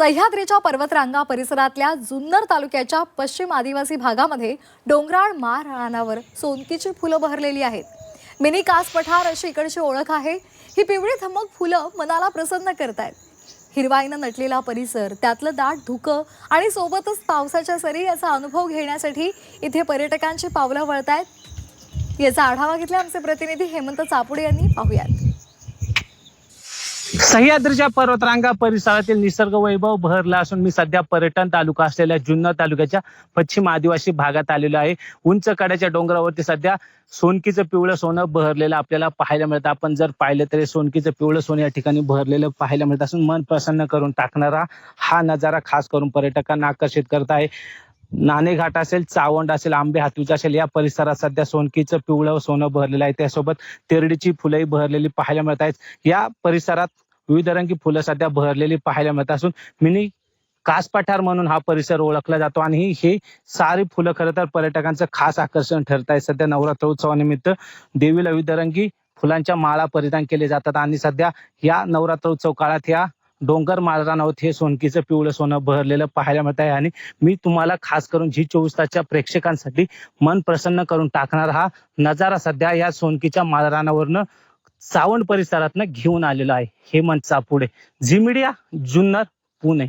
सह्याद्रीच्या पर्वतरांगा परिसरातल्या जुन्नर तालुक्याच्या पश्चिम आदिवासी भागामध्ये डोंगराळ माळ रानावर सोनकीची फुलं बहरलेली आहेत. मिनी कास पठार अशी इकडची ओळख आहे. ही पिवळी धमक फुलं मनाला प्रसन्न करतायत. हिरवाईनं नटलेला परिसर त्यातलं दाट धुकं आणि सोबतच पावसाच्या सरी याचा अनुभव घेण्यासाठी इथे पर्यटकांची पावलं वळतायत. याचा आढावा घेतला आमचे प्रतिनिधी हेमंत चापुडे यांनी. पाहूयात. सह्याद्रीच्या पर्वतरांगा परिसरातील निसर्ग वैभव बहरला असून मी सध्या पर्यटन तालुका असलेल्या जुन्नर तालुक्याच्या पश्चिम आदिवासी भागात आलेलो आहे. उंच कड्याच्या डोंगरावरती सध्या सोनकीचं पिवळं सोनं बहरलेलं आपल्याला पाहायला मिळतं. आपण जर पाहिलं तरी सोनकीचं पिवळं सोनं या ठिकाणी बहरलेलं पाहायला मिळतं असून मन प्रसन्न करून टाकणारा हा नजारा खास करून पर्यटकांना आकर्षित करत आहे. नाणेघाट असेल चावंड असेल आंबे हातूचा असेल या परिसरात सध्या सोनकीचं पिवळं सोनं बहरलेलं आहे. त्यासोबत तेरडीची फुलंही बहरलेली पाहायला मिळत आहेत. या परिसरात विविध रंगी फुलं सध्या बहरलेली पाहायला मिळत असून मिनी कास पठार म्हणून हा परिसर ओळखला जातो आणि ही- सारी फुलं खरं तर पर्यटकांचं खास आकर्षण ठरत आहे सध्या नवरात्र उत्सवानिमित्त देवीला विविध रंगी फुलांच्या माळा परिधान केले जातात आणि सध्या या नवरात्र उत्सव काळात या डोंगर माळरानावर हे सोनकीचं पिवळं सोनं बहरलेलं पाहायला मिळत आहे आणि मी तुम्हाला खास करून झी चोवीस तासच्या प्रेक्षकांसाठी मन प्रसन्न करून टाकणारा हा नजारा सध्या या सोनकीच्या माळरानावरनं सावंड परिसरात घेऊन आलेलो आहे हेमंत चापुडे झी मीडिया जुन्नर पुणे.